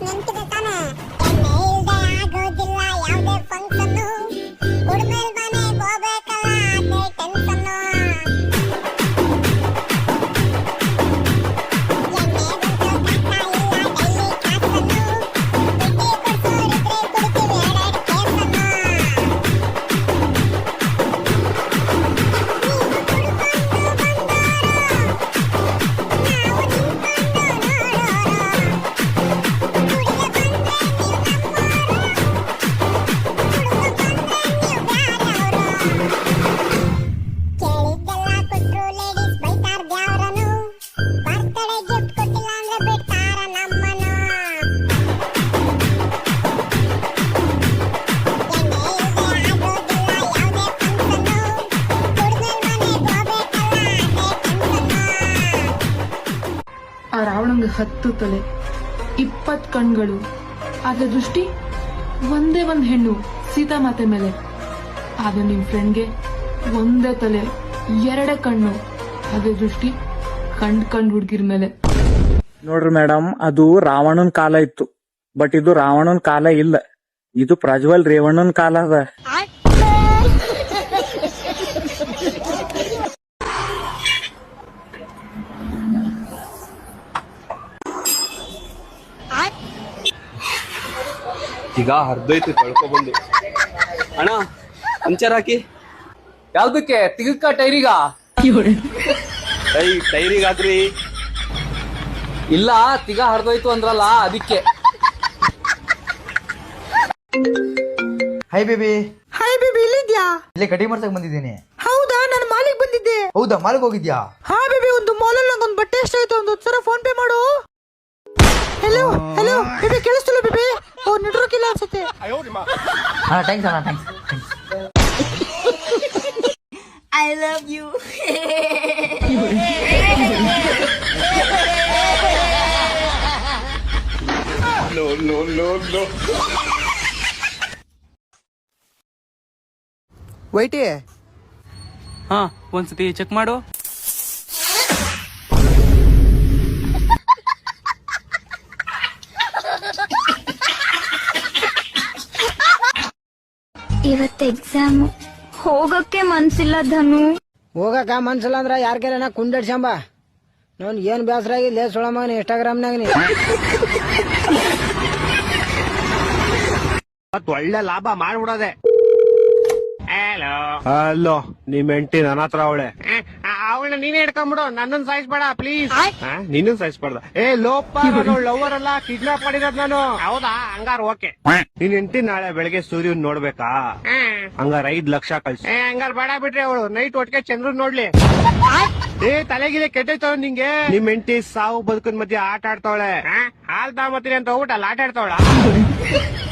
能 ರಾವಣಂಗೆ ಹತ್ತು ತಲೆ ಇಪ್ಪತ್ ಕಣ್ಗಳು. ಆದ್ರೆ ದೃಷ್ಟಿ ಒಂದೇ ಒಂದ್ ಹೆಣ್ಣು ಸೀತಾಮಾತೆ ಮೇಲೆ. ಆದ್ರೆ ನಿಮ್ ಫ್ರೆಂಡ್ಗೆ ಒಂದೇ ತಲೆ ಎರಡೇ ಕಣ್ಣು. ಅದೇ ದೃಷ್ಟಿ ಕಂಡ್ ಕಂಡ್ ಹುಡ್ಗಿರ್ ಮೇಲೆ. ನೋಡ್ರಿ ಮೇಡಮ್ ಅದು ರಾವಣನ್ ಕಾಲ ಇತ್ತು. ಬಟ್ ಇದು ರಾವಣನ್ ಕಾಲ ಇಲ್ಲ. ಇದು ಪ್ರಜ್ವಲ್ ರೇವಣ್ಣನ್ ಕಾಲ ಅದ. ಈಗ ಹರಿದೈತಿ ಕಳ್ಕೊಬಂದು ಅಣ್ಣ ಪಂಚರ್ ಹಾಕಿ. ಯಾವ್ದಕ್ಕೆ? ತಿಗಕ್ಕ ಟೈರಿಗ? ಟೈ ಟೈರಿಗಾದ್ರಿ. ಇಲ್ಲ ತಿಗ ಹರಿದೋಯ್ತು ಅಂದ್ರಲ್ಲ ಅದಕ್ಕೆ. ಹೈ ಬೇಬಿ ಹಾಯ್ ಬೇಬಿ ಇಲ್ಲಿದ್ಯಾ? ಇಲ್ಲೇ ಕಟಿಂಗ್ ಮಾಡ್ಸಕ್ ಬಂದಿದ್ದೀನಿ. ಹೌದಾ? ನಾನು ಮಾಲಿಗೆ ಬಂದಿದ್ದೆ. ಹೌದಾ ಮಾಲ್ಗೆ ಹೋಗಿದ್ಯಾ? ಹಾ ಬೇಬಿ ಒಂದು ಮಾಲಲ್ಲಿ ನಂಗೊಂದು ಬಟ್ಟೆ ಎಷ್ಟಾಯ್ತು ಒಂದು ಸರ ಫೋನ್ ಪೇ ಮಾಡು. ಹೆಲೋ ಹಲೋ ಬೇಬಿ ಕೇಳಿಸ್ತಿಲ್ಲ ಬೇಬಿ? ಓ ನೆಟ್ವರ್ಕ್ ಇಲ್ಲ ಅನ್ಸುತ್ತೆ. ಹಾ ಥ್ಯಾಂಕ್ಸ್ ಅಣ್ಣ ಥ್ಯಾಂಕ್ಸ್ ವೈಟಿ? ಹಾ ಒಂದ್ಸತಿ ಚೆಕ್ ಮಾಡು. ಇವತ್ತು ಎಕ್ಸಾಮ್ ಹೋಗಕ್ಕೆ ಮನ್ಸಿಲ್ಲ ಧನು. ಹೋಗಕ್ಕ ಮನ್ಸಿಲ್ಲ ಅಂದ್ರ ಯಾರ ಕೈಲನ ಕುಂಡಡ್ಸಂಬ ನಾನು ಏನ್ ಬೇಸರ ಆಗಿ ಲೇ ಸುಳಮಗನ ಇನ್ಸ್ಟಾಗ್ರಾಮ್ನಾಗ ನೀ ಒಳ್ಳೆ ಲಾಭ ಮಾಡ್ಬಿಡೋದೆ. ಹಲೋ ನಿಮ್ ಹೆಂಡತಿ ನನ್ನ ಹತ್ರ ಅವಳೆ. ಅವಳ ನೀನೇ ಹಿಡ್ಕೊಂಬಿಡು. ನನ್ನನ್ ಸಾಯಿಸ್ಬೇಡ ಪ್ಲೀಸ್ ನಿನ್ನೂ ಸಾಯಿಸ್ಬಾರ್ದ. ಏ ಲೋಪ ಲವರ್ ಅಲ್ಲ ಕಿಡ್ನಾಪ್ ಮಾಡಿರೋದ್ ನಾನು. ಹೌದಾ? ಹಂಗಾರ ಓಕೆ. ನೀನ್ ಹೆಂಡತಿ ನಾಳೆ ಬೆಳಗ್ಗೆ ಸೂರ್ಯನ್ ನೋಡ್ಬೇಕಾ? ಹಂಗಾರ ಐದ್ ಲಕ್ಷ ಕಳ್ಸಿ. ಹಂಗಾರ ಬೇಡ ಬಿಡ್ರಿ ಅವಳು. ನೈಟ್ ಒಟ್ಟಿಗೆ ಚಂದ್ರ ನೋಡ್ಲಿ. ಏ ತಲೆಗಿಲೆ ಕೆಟ್ಟೈತವ ನಿಂಗೆ. ನಿಮ್ ಎಂಟಿ ಸಾವು ಬದುಕಿನ ಮಧ್ಯೆ ಆಟ ಆಡ್ತಾವಳೆ ಹಾಲ್ ತಾಮತ್ತೀನಿ ಅಂತ ಹೋಗ್ಬಿಟ್ಟು ಅಲ್ಲಿ ಆಟ ಆಡ್ತಾವಳ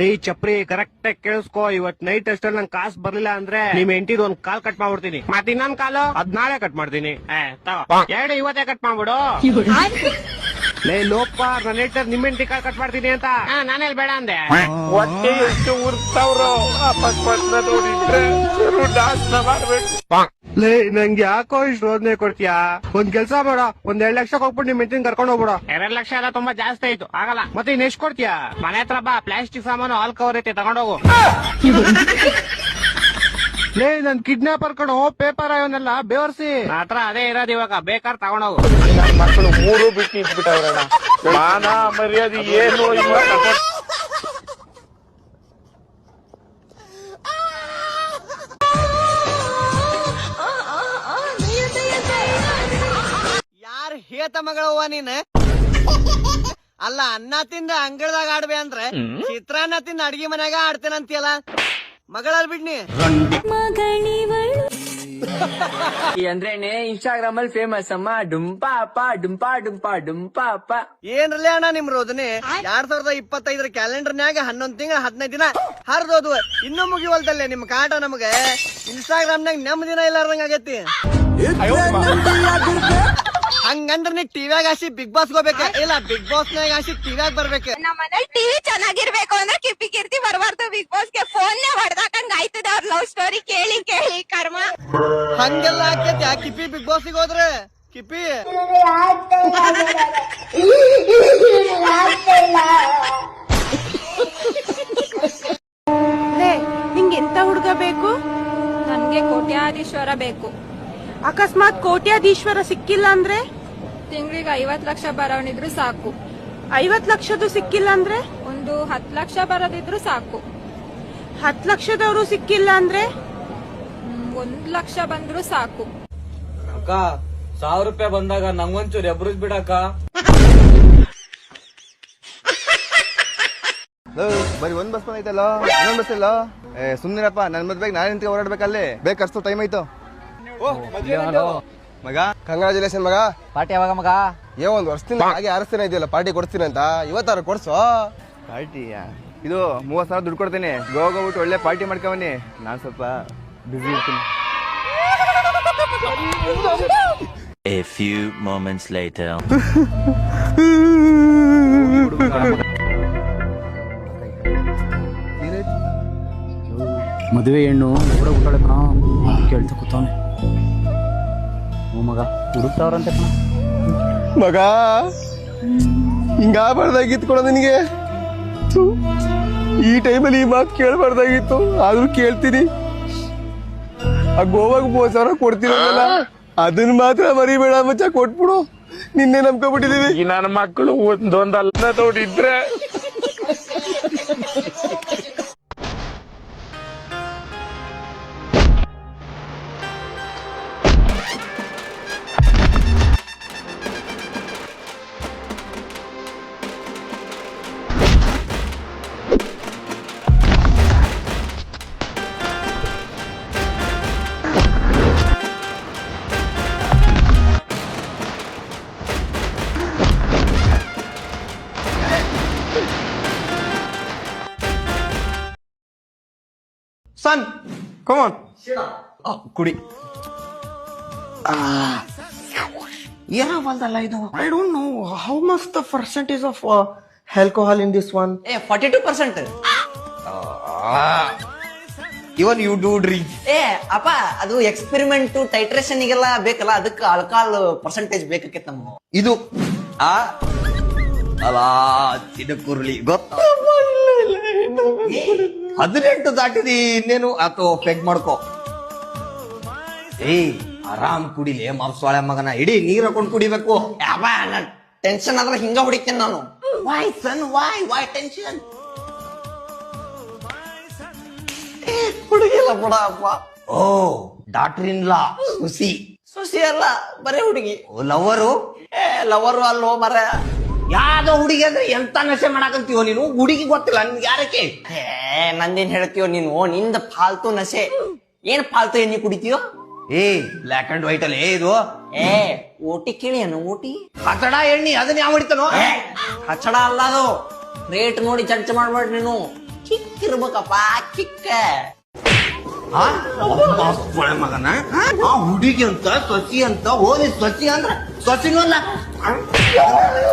ಲೇ ಚಪ್ರಿ ಕರೆಕ್ಟ್ ಆಗಿ ಕೇಳಿಸ್ಕೋ. ಇವತ್ ನೈಟ್ ಅಷ್ಟಲ್ಲಿ ನಂಗೆ ಕಾಸು ಬರ್ಲಿಲ್ಲ ಅಂದ್ರೆ ನಿಮ್ ಎಂಟಿದ್ ಒಂದ್ ಕಾಲ್ ಕಟ್ ಮಾಡ್ಬಿಡ್ತೀನಿ. ಮತ್ತೆ ಇನ್ನೊಂದ್ ಕಾಲು ಅದ್ ನಾಳೆ ಕಟ್ ಮಾಡ್ತೀನಿ. ಎರಡು ಇವತ್ತೇ ಕಟ್ ಮಾಡ್ಬಿಡು. ಲೇ ಲೋಪ ನನ್ನ ಹೆಂಡತಿ ನಿಮ್ ಹೆಂಡತಿ ಕಾಲ್ ಕಟ್ ಮಾಡ್ತೀನಿ ಅಂತ. ಆ, ನಾನೆಲ್ ಬೇಡ ಅಂದೆ. ಹೊಟ್ಟೆ ಎಷ್ಟು ಉರ್ತಾವ್ರೋ ಲೇ ನಂಗೆ ಯಾಕೋ ಇಷ್ಟು ರೋದನೆ ಕೊಡ್ತೀಯಾ? ಒಂದ್ ಕೆಲ್ಸ ಬೇಡ ಒಂದ್ ಎರಡ್ ಲಕ್ಷ ಹೋಗ್ಬಿಟ್ಟು ನಿಮ್ ಹೆಂಡತಿನ ಕರ್ಕೊಂಡು ಹೋಗ್ಬಿಡ. ಎರಡ್ ಲಕ್ಷ ಎಲ್ಲ ತುಂಬಾ ಜಾಸ್ತಿ ಆಯ್ತು ಆಗಲ್ಲ. ಮತ್ತೆ ಇನ್ ಎಷ್ಟ್ ಕೊಡ್ತೀಯಾ? ಮನೆ ಹತ್ರ ಬಾ ಪ್ಲಾಸ್ಟಿಕ್ ಸಾಮಾನು ಆಲ್ ಕವರ್ ಐತೆ ತಗೊಂಡೋಗು. ಲೇ ನನ್ ಕಿಡ್ನಾಪರ್ ಕಣೋ ಪೇಪರ್ ಅವನ್ನೆಲ್ಲ ಬೇವರ್ಸಿ. ಹತ್ರ ಅದೇ ಇರೋದು ಇವಾಗ ಬೇಕಾರ್ ತಗೊಂಡೋಗು. ಮಕ್ಕಳು ಮೂರು ಬಿಟ್ಟು ಇಟ್ಬಿಟ್ಟವ್ರಣ್ಣ ಮಾನ ಮರ್ಯಾದೆ ಏನು ಯಾರು ಯಾರ ಹೇತ ಮಗಳವ್ವ ನೀನ್? ಅಲ್ಲ ಅನ್ನ ತಿಂದ ಅಂಗಳದಾಗ ಆಡ್ಬೇ ಅಂದ್ರೆ ಚಿತ್ರಾನ್ನ ತಿಂದ ಅಡ್ಗಿ ಮನ್ಯಾಗ ಆಡ್ತೇನಂತೀಯಲ್ಲ? ಮಗಳಲ್ ಬಿಡ್ನಿ. ಅಂದ್ರೆ ಇನ್ಸ್ಟಾಗ್ರಾಮ್ ಅಲ್ಲಿ ಫೇಮಸ್ ಅಮ್ಮ. ಡುಂಪಾ ಅಪ್ಪ ಡುಂಪಾ ಡುಂಪಾ ಡುಂಪಾ ಅಪ್ಪ ಏನ್ರಲ್ಲೇ ಅಣ್ಣ ನಿಮ್ ರೋದನೆ? ಎರಡ್ ಸಾವಿರದ ಇಪ್ಪತ್ತೈದರ ಕ್ಯಾಲೆಂಡರ್ನ್ಯಾಗ ಹನ್ನೊಂದ್ ತಿಂಗಳ ಹದಿನೈದು ದಿನ ಹರಿದೋದು. ಇನ್ನೂ ಮುಗಿವಲ್ದಲ್ಲೇ ನಿಮ್ ಕಾಟ ನಮಗೆ. ಇನ್ಸ್ಟಾಗ್ರಾಮ್ ನಾಗ ನಮ್ ದಿನ ಇಲ್ಲಾರ್ದಂಗ ಆಗೈತಿ. ಹಂಗಂದ್ರ ನೀ ಟಿವ್ಯಾಗ ಹಾಸಿ ಬಿಗ್ ಬಾಸ್ ಹೋಗ್ಬೇಕ? ಇಲ್ಲ ಬಿಗ್ ಬಾಸ್ ನಾಗ ಹಾಸಿ ಟಿವ್ಯಾಗ ಬರ್ಬೇಕು? ನಮ್ಮ ಮನೇಲಿ ಟಿವಿ ಚೆನ್ನಾಗಿರ್ಬೇಕು ಅಂದ್ರೆ ಕಿಪ್ಪಿ ಕಿರ್ತಿ ಬರಬಾರ್ದು. ಬಿಗ್ ಬಾಸ್ಗೆ ಫೋನ್ ಹೊಡೆದಾಕಂಗ್ ಆಯ್ತದ ಅವ್ರ ಲವ್ ಸ್ಟೋರಿ ಕೇಳಿ ಕೇಳಿ ಕರ್ಮ. ಹಂಗೆಲ್ಲ ಆಕೇತಿ? ಆ ಕಿಪ್ಪಿ ಬಿಗ್ ಬಾಸ್ಗೆ ಹೋದ್ರೆ? ಕಿಪ್ಪಿ ನಿಂಗೆ ಎಂತ ಹುಡುಗ ಬೇಕು? ನನ್ಗೆ ಕೋಟ್ಯಾಧೀಶ್ವರ ಬೇಕು. ಅಕಸ್ಮಾತ್ ಕೋಟ್ಯಾಧೀಶ್ವರ ಸಿಕ್ಕಿಲ್ಲ ಅಂದ್ರೆ? ತಿಂಗಳಿಗೆ ಐವತ್ ಲಕ್ಷ ಬರೋನಿದ್ರು ಸಾಕು. ಐವತ್ ಲಕ್ಷದ್ದು ಸಿಕ್ಕಿಲ್ಲ ಅಂದ್ರೆ? ಒಂದು ಹತ್ತು ಲಕ್ಷ ಬರೋದಿದ್ರು ಸಾಕು. ಹತ್ತು ಲಕ್ಷದವರು ಸಿಕ್ಕಿಲ್ಲ ಅಂದ್ರೆ? ಹ್ಮ್, ಒಂದ್ ಲಕ್ಷ ಬಂದ್ರು ಸಾಕು. ಅಕ್ಕ ಸಾವಿರ ರೂಪಾಯಿ ಬಂದಾಗ ನಂಗೊಂಚೂರು ಎಬ್ರಸ್ ಬಿಡಕ್ಕ. ಬರೀ ಒಂದ್ ಬಸ್ ಬಂದೈತಲ್ಲ ಇನ್ನೊಂದ್ ಬಸ್ ಇಲ್ಲ? ಏ ಸುಮ್ನಿರಪ್ಪ ನನ್ ಮದ್ವೆಗೆ ನಾನು ನಿಂತ ಓಡಾಡ್ಬೇಕಲ್ಲಿ ಬೇಗ ಕರ್ಸೋ ಟೈಮ್ ಆಯ್ತು. ಮಗ? ಕಂಗ್ರಾಚುಲೇಷನ್ ಮಗ. ಪಾರ್ಟಿ ಯಾವಾಗ ಮಗ? ಏ ಒಂದು ವರ್ಷದಿಂದ ಹಾಗೆ ಅರಸ್ತೀನಿ ಇದೆಯಲ್ಲ ಪಾರ್ಟಿ ಕೊಡ್ತೀನಿ ಅಂತ. ಇವತ್ತಾರು ಕೊಡ್ಸು. ಪಾರ್ಟಿ ಇದು ಮೂವತ್ ಸಾವಿರ ದುಡ್ಡು ಕೊಡ್ತೀನಿ. ಗೋಗ ಹೋಗ್ಬಿಟ್ಟು ಒಳ್ಳೆ ಪಾರ್ಟಿ ಮಾಡ್ಕೊಂಬನ್ನಿ ನಾನು ಸ್ವಲ್ಪ ಬಿಸಿ ಇರ್ತೀನಿ. A few moments later. ಮದುವೆ ಹೆಣ್ಣು ಕೂಡ ಕೇಳ್ತಾ ಕೂತವನೆ. ಹ್ಞೂ ಮಗ ಹುಡುಕ್ತಾವ್ರಂತೆ ಕಣ. ಮಗ ಹಿಂಗಾಗ್ಬಾರ್ದಾಗಿತ್ತು ಕೊಡ ನಿನಗೆ. ಈ ಟೈಮಲ್ಲಿ ಈ ಮಾತು ಕೇಳಬಾರ್ದಾಗಿತ್ತು ಆದ್ರೂ ಕೇಳ್ತೀನಿ. ಆ ಗೋವಾಗ ಮೂವತ್ ಸಾವಿರ ಕೊಡ್ತೀರಲ್ಲ ಅದನ್ನ ಮಾತ್ರ ಮರಿಬೇಡ ಮಚ್ಚ ಕೊಟ್ಬಿಡು. ನಿನ್ನೆ ನಂಬ್ಕೊಬಿಟ್ಟಿದೀವಿ ನನ್ನ ಮಕ್ಕಳು ಒಂದೊಂದಲ್ಲ ತೋಡಿದ್ರೆ. ಸನ್ ಕಮಾನ್ ಕುಡಿ. ಏನಾವಲ್ದಲ್ಲ ಇದು? I don't know how much the percentage of alcohol in this one a forty two percent even you do drink ಏ ಅಪ್ಪ ಅದು ಎಕ್ಸ್ಪೆರಿಮೆಂಟ್ ಟೈಟ್ರೇಷನ್ ಗೆಲ್ಲ ಬೇಕಲ್ಲ ಅದಕ್ಕೆ ಆಲ್ಕಾಲ್ ಪರ್ಸೆಂಟೇಜ್ ಬೇಕಾಗಿತ್ತು ನಮ್ಮ ಇದು ಆ ಅಲಾ ತಿರುಕುರುಳಿ ಗೊತ್ತ? ಹದಿನೆಂಟು ದಾಟಿದಿ, ಇನ್ನೇನು? ಆತು, ಪೆಗ್ ಮಾಡ್ಕೋ. ಏಯ್, ಆರಾಮ್ ಕುಡಿಲಿ ಮಾಂಸವಾಳೆ ಮಗನ. ಇಡೀ ನೀರ್ ಹಾಕೊಂಡ್ ಕುಡಿಬೇಕು. ಯಾವ ಟೆನ್ಷನ್ ಆದ್ರೆ ಹಿಂಗ ಹೊಡಿತೇನೆ ನಾನು. Why son why why tension ಹುಡುಗಿಲ್ಲ ಬಿಡ ಅಪ್ಪ. ಓ ಡಾಕ್ಟರ್ ಸುಸಿ. ಸುಸಿ ಅಲ್ಲ, ಬರೇ ಹುಡುಗಿ. ಲವರು ಏ ಲವರು ಅಲ್ಲೋ ಮರ. ಯಾವ್ದೋ ಹುಡುಗಿ ಅಂದ್ರೆ ಎಂತ ನಶೆ ಮಾಡಕಂತೀವೋ ನೀನು? ಹುಡುಗಿ ಗೊತ್ತಿಲ್ಲ ನಿನ್ಗೆ ಯಾರಕ್ಕೆ? ಏ ನಂದೇನ್ ಹೇಳ್ತೀಯೋ ನೀನು? ನಿಂದ ಫಾಲ್ತು ನಶೆ. ಏನ್ ಫಾಲ್ತು ಎಣ್ಣೆ ಕುಡಿತೀಯೋ? ಏ ಬ್ಲಾಕ್ ಅಂಡ್ ವೈಟ್ ಅಲ್ಲಿ ಇದು. ಏ ಓಟಿ ಕೇಳಿ ಏನು ಓಟಿ? ಕಚಡ ಎಣ್ಣಿ ಅದನ್ನ ಯಾವ ಹೊಡಿತಾನೋ? ಹಚ್ಚಡ ಅಲ್ಲ ಅದು ರೇಟ್ ನೋಡಿ ಚರ್ಚೆ ಮಾಡ್ಬೇಡ ನೀನು. ಕಿಕ್ ಇರ್ಬೇಕಪ್ಪ ಒಳ್ಳೆ ಮಗನ. ಹುಡುಗಿ ಅಂತ ಸಸಿ ಅಂತ ಹೋದಿ ಸಸಿ ಅಂದ್ರ ಅಲ್ಲ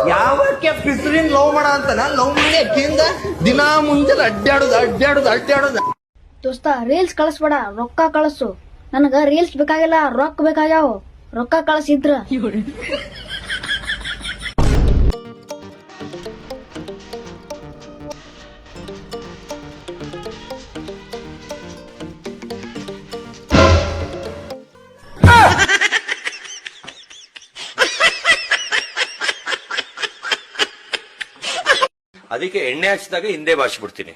ಯಾವಕ್ಕೆ ಪಿಸ್ರಿನ್ ಲವ್ ಮಾಡ ಅಂತ ಲವ್ ಮಾಡಿ ಅಕ್ಕಿಯಿಂದ ದಿನ ಮುಂಜಾನೆ ಅಡ್ಡಾಡುದು ಅಡ್ಡಾಡುದು ಅಡ್ಡಾಡುದು ದೋಸ್ತ ರೀಲ್ಸ್ ಕಳಿಸ್ಬೇಡ ರೊಕ್ಕ ಕಳಿಸು. ನನಗ ರೀಲ್ಸ್ ಬೇಕಾಗಿಲ್ಲ ರೊಕ್ಕ ಬೇಕಾಗ್ಯಾವ. ರೊಕ್ಕ ಕಳಿಸಿದ್ರ. ಅದಕ್ಕೆ ಎಣ್ಣೆ ಹಚ್ಚಿದಾಗ ಹಿಂದೆ ಬಾಚ್ಬಿಡ್ತೀನಿ.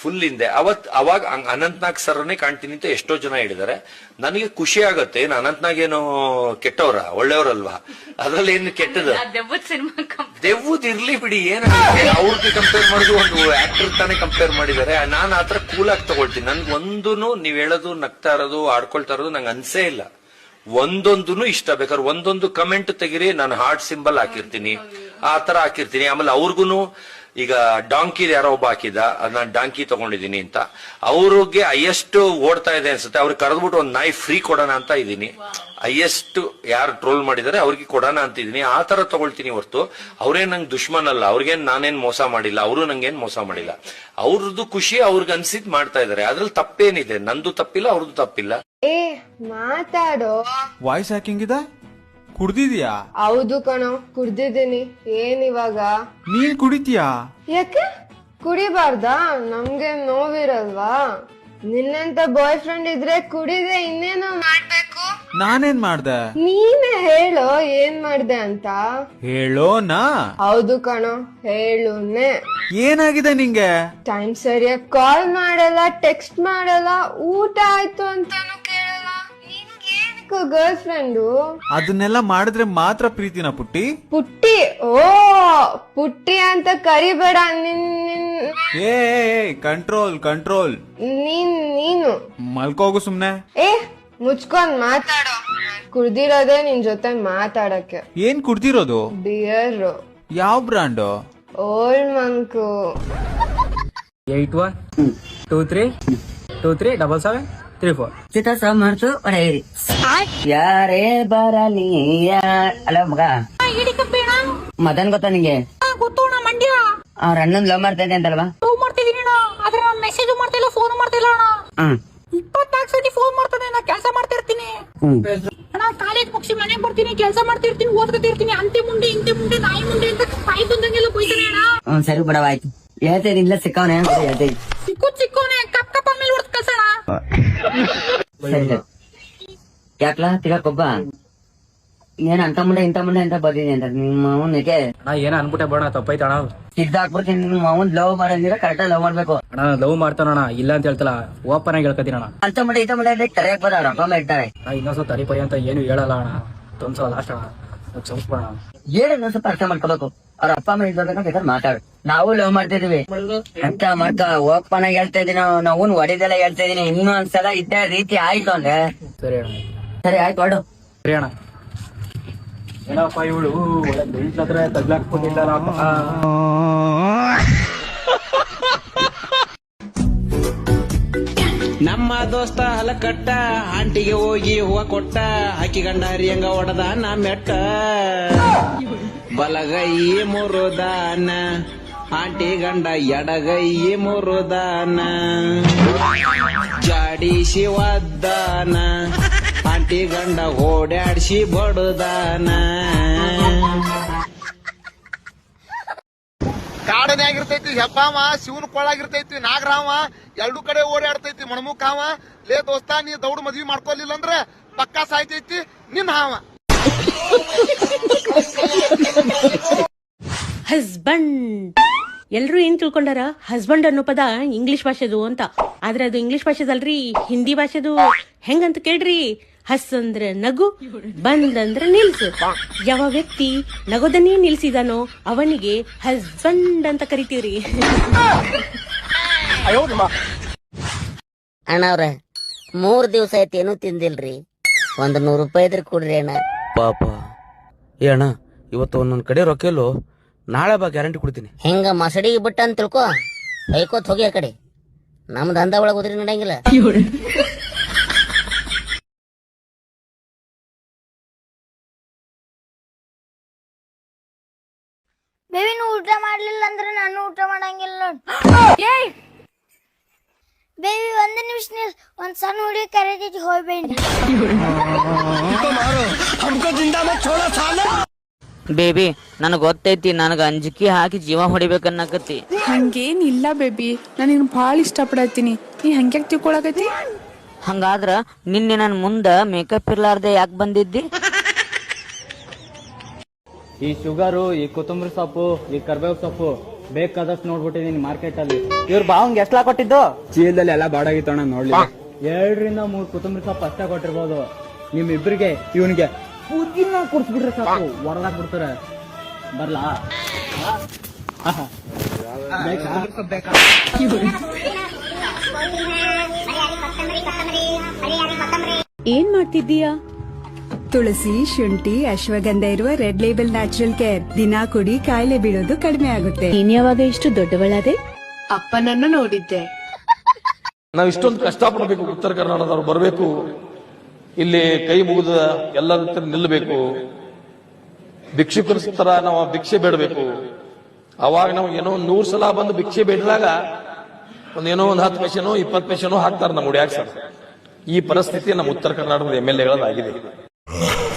ಫುಲ್ ಹಿಂದೆ. ಅವತ್ ಅವಾಗ ಅನಂತನಾಗ್ ಸರ್ನೇ ಕಾಣ್ತೀನಿ ಅಂತ ಎಷ್ಟೋ ಜನ ಹೇಳಿದ್ದಾರೆ. ನನಗೆ ಖುಷಿ ಆಗತ್ತೆ. ಏನು ಅನಂತನಾಗ್ ಏನು ಕೆಟ್ಟವ್ರ ಒಳ್ಳೆಯವ್ರಲ್ವಾ? ಅದ್ರಲ್ಲಿ ಏನು ಕೆಟ್ಟದ ದೆವ್ವದ್ ಇರ್ಲಿ ಬಿಡಿ. ಏನ ಅವ್ರಿಗೆ ಕಂಪೇರ್ ಮಾಡಿದ್ರು ಒಂದು ಆಕ್ಟರ್ ತಾನೇ ಕಂಪೇರ್ ಮಾಡಿದ್ದಾರೆ. ನಾನು ಆತರ ಕೂಲ್ ಆಗಿ ತಗೊಳ್ತೀನಿ. ನನ್ಗೆ ಒಂದೂ ನೀವ್ ಹೇಳೋದು ನಗ್ತಾ ಇರೋದು ಆಡ್ಕೊಳ್ತಾ ಇರೋದು ನಂಗೆ ಅನ್ಸೇ ಇಲ್ಲ. ಒಂದೊಂದು ಇಷ್ಟ. ಬೇಕಾದ್ರೆ ಒಂದೊಂದು ಕಮೆಂಟ್ ತೆಗಿರಿ. ನಾನು ಹಾರ್ಟ್ ಸಿಂಬಲ್ ಹಾಕಿರ್ತೀನಿ. ಆ ತರ ಹಾಕಿರ್ತೀನಿ. ಆಮೇಲೆ ಅವ್ರಿಗೂ ಈಗ ಡಾಂಕಿ ಯಾರೋ ಒಬ್ಬ ಹಾಕಿದ ನಾನು ಡಾಂಕಿ ತಗೊಂಡಿದ್ದೀನಿ ಅಂತ. ಅವ್ರಿಗೆ ಹೈಯೆಸ್ಟ್ ಓಡ್ತಾ ಇದೆ ಅನ್ಸುತ್ತೆ. ಅವ್ರಿಗೆ ಕರೆದ್ಬಿಟ್ಟು ಒಂದು ನಾಯಿ ಫ್ರೀ ಕೊಡೋಣ ಅಂತ ಇದೀನಿ ಹೈಯೆಸ್ಟ್ ಯಾರು ಟ್ರೋಲ್ ಮಾಡಿದ್ದಾರೆ ಅವ್ರಿಗೆ ಕೊಡೋಣ ಅಂತ ಇದ್ದೀನಿ. ಆ ತರ ತಗೊಳ್ತೀನಿ ಹೊರತು. ಅವ್ರೇನ್ ನಂಗೆ ದುಶ್ಮನ್ ಅಲ್ಲ. ಅವ್ರಿಗೇನ್ ನಾನೇನ್ ಮೋಸ ಮಾಡಿಲ್ಲ. ಅವರು ನಂಗೇನ್ ಮೋಸ ಮಾಡಿಲ್ಲ. ಅವ್ರದ್ದು ಖುಷಿ ಅವ್ರಿಗೆ ಅನ್ಸಿದ್ ಮಾಡ್ತಾ ಇದಾರೆ. ಅದ್ರಲ್ಲಿ ತಪ್ಪೇನಿದೆ. ನಂದು ತಪ್ಪಿಲ್ಲ ಅವ್ರದ್ದು ತಪ್ಪಿಲ್ಲ. ಏ ಮಾತಾಡೋ. ವಾಯ್ಸ್ ಹ್ಯಾಕಿಂಗ್ ಇದೆ? ಕುಡ್ದಿದ್ಯಾ? ಹೌದು ಕಣೋ ಕುಡ್ದಿದ್ದೀನಿ. ಏನ್ ಇವಾಗ? ನೀನ್ ಕುಡಿತೀಯಾ? ಯಾಕೆ? ಕುಡಿಬಾರ್ದಾ? ನಮ್ಗೆ ನೋವಿರಲ್ವಾ? ನಿನ್ನಂತ ಬಾಯ್ ಫ್ರೆಂಡ್ ಇದ್ರೆ ಕುಡಿದೆ ಇನ್ನೇನೋ ಮಾಡ್ಬೇಕು? ನಾನೇನ್ ಮಾಡ್ದೆ? ನೀನೇ ಹೇಳೋ ಏನ್ ಮಾಡ್ದೆ ಅಂತ? ಹೇಳೋನಾ? ಹೌದು ಕಣೋ ಹೇಳುನೆ. ಏನಾಗಿದೆ ನಿಂಗೆ? ಟೈಮ್ ಸರಿಯಾಗಿ ಕಾಲ್ ಮಾಡಲ್ಲ ಟೆಕ್ಸ್ಟ್ ಮಾಡಲ್ಲ ಊಟ ಆಯ್ತು ಅಂತಾನು ನಿನ್ಗೇನಕ್ಕೋ ಗರ್ಲ್ ಫ್ರೆಂಡು ಅದನ್ನೆಲ್ಲ ಮಾಡಿದ್ರೆ ಮಾತ್ರ ಪ್ರೀತಿನ ಪುಟ್ಟಿ? ಪುಟ್ಟಿ? ಓ ಪುಟ್ಟಿ ಅಂತ ಕರಿಬೇಡ ನಿನ್ ನಿನ್. ಏ ಕಂಟ್ರೋಲ್ ಕಂಟ್ರೋಲ್ ನೀನ್ ನೀನು. ಮಲ್ಕೋಗು ಸುಮ್ನೆ. ಏ ಮುಚ್ಕೊಂಡ್ ಮಾತಾಡೋ. ಕುಡ್ದಿರೋದೇ ನಿನ್ ಜೊತೆ ಮಾತಾಡಕ್ಕೆ. ಏನ್ ಕುಡ್ದಿರೋದು? ಬಿಯರ್. ಯಾವ brand? Old Monk. Eight one two three two three double seven three four ಚಿತ್ರ ಸಮರ್ತು ಒಡೆಯಿರಿ. ಯಾರೇ ಬರಲಿ ಅಲ್ಲ ಮಗ. ಮದನ್ ಗೊತ್ತಾ ನಿಂಗೆ? ಗೊತ್ತೋಣ ಮಂಡ್ಯ. ಅವ್ರ ಅಣ್ಣನ್ ಲವ್ ಮಾಡ್ತಾ ಇದ್ದೆ ಅಂತಲ್ವಾ? ಲವ್ ಮಾಡ್ತಿದೀನಿ ಅಣ್ಣ ಆದ್ರೆ ನಾನು ಮೆಸೇಜ್ ಮಾಡ್ತಿಲ್ಲ ಫೋನ್ ಮಾಡ್ತಿಲ್ಲ ಅಣ್ಣ. ಹ್ಮ್ ಇಪ್ಪತ್ನಾಲ್ಕು ಸತಿ ಫೋನ್ ಮಾಡ್ತಾನೆ ನಾ ಕೆಲಸ ಮಾಡ್ತಿರ್ತೀನಿ ಹ್ಮ್. ಅಣ್ಣ ಕಾಲೇಜ್ ಮುಗಿಸಿ ಮನೆಗೆ ಬರ್ತೀನಿ ಕೆಲಸ ಮಾಡ್ತಿರ್ತೀನಿ ಓದ್ಕೊತಿರ್ತೀನಿ ಅಂತೆ ಮುಂದೆ ಇಂತೆ ಮುಂದೆ ನಾಯಿ ಮುಂದೆ ಅಂತ ತಾಯಿ ಬಂದಂಗೆಲ್ಲ ಬೈತಾನೆ ಅಣ್ಣ. ಹ್ಮ್ ಸರಿ ಬಿಡವ ಆಯ್ತು. ಹೇಳ್ತಾ ಇಲ್ಲ ಸಿಕ್ಕವನೇ ಹೇಳ್ತಾ ಇದ್ದೀನಿ. ಸಿಕ್ಕೋದ್ ಸಿಕ್ಕೋನೆ ಕಪ್ ಕಪ್ ಮೇಲೆ ಹೊಡೆದ್ ಕಳ್ಸೋಣ ಸರಿ ಸರಿ ಯಾಕ್ಲಾ? ತಿಗಾಕೊಬ್ಬ ಏನ್ ಅಂತ ಮುಂದೆ ಇಂತ ಮುಂದೆ ಅಂತ ಬಂದಿದೆ ಅಂತ. ನಿಮ್ಮ ಅವನಿಗೆ ನಾ ಏನ ಅನ್ಬಿಟ್ಟೆ ಬೇಡ ತಪ್ಪೈತ ಅಣ್ಣ ಸಿದ್ದಾಕ್ಬಿಡ್ತೀನಿ ನಿಮ್ಮ ಅವನ್ ಲವ್ ಮಾಡಿದ್ರೆ ಕರೆಕ್ಟ್ ಲವ್ ಮಾಡ್ಬೇಕು. ಅಣ್ಣ ಲವ್ ಮಾಡ್ತಾನಣ್ಣ. ಇಲ್ಲ ಅಂತ ಹೇಳ್ತಲ್ಲ ಓಪನ್ ಆಗಿ ಹೇಳ್ಕತೀನಿ ಅಣ್ಣ. ಅಂತ ಮುಂದೆ ಇಂತ ಮುಂದೆ ಅಂದ್ರೆ ಕರೆಯಕ್ ಅಪ್ಪ ಅಮ್ಮ ಇರ್ತಾರೆ ಅಣ್ಣ ಇನ್ನೊಂದ್ಸಲ ತರಿಪರಿ ಅಂತ ಏನು ಹೇಳಲ್ಲ ಅಣ್ಣ. ತೊಂದ್ಸಲ ಲಾಸ್ಟ್ ಅಣ್ಣ. ಕ್ಷಮಿಸ್ಬೇಡ ಅಣ್ಣ. ಏನನ್ನ ಸ್ವಲ್ಪ ಅರ್ಥ ಮಾಡ್ಕೋಬೇಕು? ಅವ್ರ ಅಪ್ಪ ಅಮ್ಮ ಇದ್ದಾಗ ಬೇಕಾದ್ರೆ ಮಾತಾಡು ನಾವು ಲವ್ ಮಾಡ್ತಿದೀವಿ ಅಂತ ಮತ್ತ ಓಪನ್ ಆಗಿ ಹೇಳ್ತಾ ಇದೀನಿ ನಾವು ಹೊಡಿದೆಲ್ಲ ಹೇಳ್ತಾ ಇದೀನಿ ಇನ್ನೊಂದ್ಸಲ ಇದ್ದೇ ರೀತಿ ಆಯ್ತು ಅಂದ್ರೆ ಸರಿ ಸರಿ ಆಯ್ತು ಹೊಡು ಸರಿ ಅಣ್ಣ. ಏನಪ್ಪ ಇವಳು? ಒಳ್ಳೆ ಬೆಂಟ್ಲ ಹತ್ರ ತಗ್ಲಾಕ್ಬಿಟ್ಟಿದ್ದಾರಪ್ಪ ನಮ್ಮ ದೋಸ್ತ ಹಲಕಟ್ಟ, ಆಂಟಿಗೆ ಹೋಗಿ ಹೂವ ಕೊಟ್ಟ ಹಾಕಿ ಗಂಡ ಹರಿಯಂಗ ಹೊಡೆದ ನಾ ಮೆಟ್ಟ. ಬಲಗೈ ಮುರುದಾನ, ಆಂಟಿ ಗಂಡ ಎಡಗೈ ಮುರುದಾನ. ಜಾಡಿಸಿ ಒದ್ದಾನ, ಆಂಟಿ ಗಂಡ ಓಡಾಡ್ಸಿ ಬಡುದಾನ. ಕಾಡನ್ಯಾಗಿರ್ತೈತಿ ಹೆಬ್ಬಾವ ಶಿವನ ಕೊಳ್ಳಾಗಿರ್ತೈತಿ ನಾಗರಾವ ಎರಡು ಕಡೆ ಓಡಾಡ್ತೈತಿ ಮಣಮುಖಾವ ಲೇ ದೋಸ್ತ, ನೀ ದೌಡ್ ಮದ್ವಿ ಮಾಡ್ಕೊಲಿಲ್ಲ ಅಂದ್ರ ಪಕ್ಕಾ ಸಾಯ್ತೈತಿ ನಿನ್ ಹಾವ. ಹಸ್ಬೆಂಡ್. ಎಲ್ರು ಏನ್ ತಿಳ್ಕೊಂಡಾರ? ಹಸ್ಬೆಂಡ್ ಅನ್ನೋ ಪದ ಇಂಗ್ಲಿಷ್ ಭಾಷೆದು ಅಂತ. ಆದ್ರೆ ಅದು ಇಂಗ್ಲಿಷ್ ಭಾಷೆದಲ್ರಿ, ಹಿಂದಿ ಭಾಷೆದು ಹೆಂಗಂತ ಕೇಳ್ರಿ. ಹಸ್ ಅಂದ್ರೆ ನಗು ಬಂದಂದ್ರೆ ನಿಲ್ಸು. ಯಾವ ವ್ಯಕ್ತಿ ನಗೋದನ್ನೇ ನಿಲ್ಸಿದಾನೋ ಅವನಿಗೆ ಹಸ್ಬೆಂಡ್ ಅಂತ ಕರಿತೀವ್ರಿ. ಅಣ್ಣವ್ರೆ ಮೂರ್ ದಿವಸ ಆಯ್ತು ಏನೂ ತಿಂದಿಲ್ರಿ. ಒಂದ್ ನೂರ್ ರೂಪಾಯಿ ಇದ್ರೆ ಕೊಡ್ರಿ ಅಣ್ಣ. ಪಾಪ. ಏ ಅಣ್ಣ ಇವತ್ತು ಒಂದೊಂದ್ ಕಡೆ ರೊಕ್ಕ ಇಲ್ಲೋ? ನಾಳೆ ಬಾ ಗ್ಯಾರಂಟಿ ಕೊಡ್ತೀನಿ. ಹೆಂಗ ಮಸಡಿಗೆ ಬಿಟ್ಟ ಅಂತ ತಿಳ್ಕೊ. ಬೈಕೋತ್ ಹೋಗಿ ಆ ಕಡೆ. ನಮ್ ದಂಧ ಒಳಗೆ ಹೋದ್ರಿ ನಡೆಯಂಗಿಲ್ಲ. ಊಟ ಮಾಡ್ಲಿಲ್ಲ ಅಂದ್ರೆ ನಾನು ಊಟ ಮಾಡಂಗಿಲ್ಲ ಬೇಬಿ ಒಂದ್ ನಿಮಿಷ ನಿಲ್. ಒಂದ್ ಸಣ್ಣ ಹುಡುಗಿ ಕರೆದೈತಿ ಹೋಗ್ಬೇಡಿ ಬೇಬಿ ನನಗ್ ಗೊತ್ತೈತಿ ನನಗ ಅಂಜಿಕೆ ಹಾಕಿ ಜೀವ ಹೊಡಿಬೇಕನ್ನಕತ್ತಿ. ಹಂಗೇನಿಲ್ಲ ಬೇಬಿ ನಾನು ನಿನ್ನ ಭಾಳ ಇಷ್ಟಪಡತ್ತೀನಿ. ನೀ ಹಂಗ್ಯಾಕ್ ತಿಳ್ಕೊಳಕತ್ತಿ? ಹಂಗಾದ್ರ ನಿನ್ನೆ ನನ್ ಮುಂದ ಮೇಕಪ್ ಇರ್ಲಾರ್ದೆ ಯಾಕೆ ಬಂದಿದ್ದಿ? ಈ ಶುಗರು ಈ ಕೊತ್ತಂಬರಿ ಸೊಪ್ಪು ಈ ಕರ್ಬೇವು ಸೊಪ್ಪು ಬೇಕಾದಷ್ಟು ನೋಡ್ಬಿಟ್ಟಿದೀನಿ ಮಾರ್ಕೆಟ್ ಅಲ್ಲಿ. ಇವ್ರ ಬಾವಂಗ್ ಎಷ್ಟ್ಲಾ ಕೊಟ್ಟಿದ್ದು? ಚೀಲದಲ್ಲಿ ಎಲ್ಲ ಬಾಡಾಗಿತ್ತಣ್ಣ ನೋಡ್ಲಿ. ಎರಡರಿಂದ ಮೂರ್ ಕೊತ್ತಂಬರಿ ಸೊಪ್ಪು ಅಷ್ಟೇ ಕೊಟ್ಟಿರ್ಬೋದು. ನಿಮ್ ಇಬ್ರಿಗೆ ಇವನಿಗೆ ಪುದೀನ ಕುಡ್ಸ್ಬಿಟ್ರೆ ಸಾಕು ಹೊರಗಾಕ್ ಬಿಡ್ತಾರೆ. ಬರ್ಲಾ? ಏನ್ ಮಾಡ್ತಿದ್ದೀಯಾ? ತುಳಸಿ ಶುಂಠಿ ಅಶ್ವಗಂಧ ಇರುವ ರೆಡ್ ಲೇಬಲ್ ನ್ಯಾಚುರಲ್ ಕೇರ್ ದಿನಾ ಕುಡಿ ಕಾಯಿಲೆ ಬೀಳೋದು ಕಡಿಮೆ ಆಗುತ್ತೆ. ಇನ್ಯಾವಾಗ ಯಾವಾಗ ಇಷ್ಟು ದೊಡ್ಡವಳಾದೆ? ಅಪ್ಪನನ್ನ ನೋಡಿದ್ದೆ. ನಾವು ಇಷ್ಟೊಂದು ಕಷ್ಟಪಡಬೇಕು ಉತ್ತರ ಕರ್ನಾಟಕದವ್ರು ಬರಬೇಕು. ಇಲ್ಲಿ ಕೈ ಮುಗಿದ ಎಲ್ಲ ನಿಲ್ಲಬೇಕು ಭಿಕ್ಷುಕರ ತರ ನಾವು ಭಿಕ್ಷೆ ಬೇಡಬೇಕು. ಅವಾಗ ನಾವು ಏನೋ ಒಂದ್ ನೂರ್ ಸಲ ಬಂದು ಭಿಕ್ಷೆ ಬೇಡಿದಾಗ ಒಂದೇನೋ ಏನೋ ಒಂದ್ ಹತ್ತು ಪೈಸೆನೋ ಇಪ್ಪತ್ತು ಪೈಸೆನೋ ಹಾಕ್ತಾರೆ ನಮ್ಮ ಹುಡುಗ ಸರ್. ಈ ಪರಿಸ್ಥಿತಿ ನಮ್ಮ ಉತ್ತರ ಕರ್ನಾಟಕದ ಎಂ ಎಲ್ ಎಗಳದಾಗಿದೆ Ugh.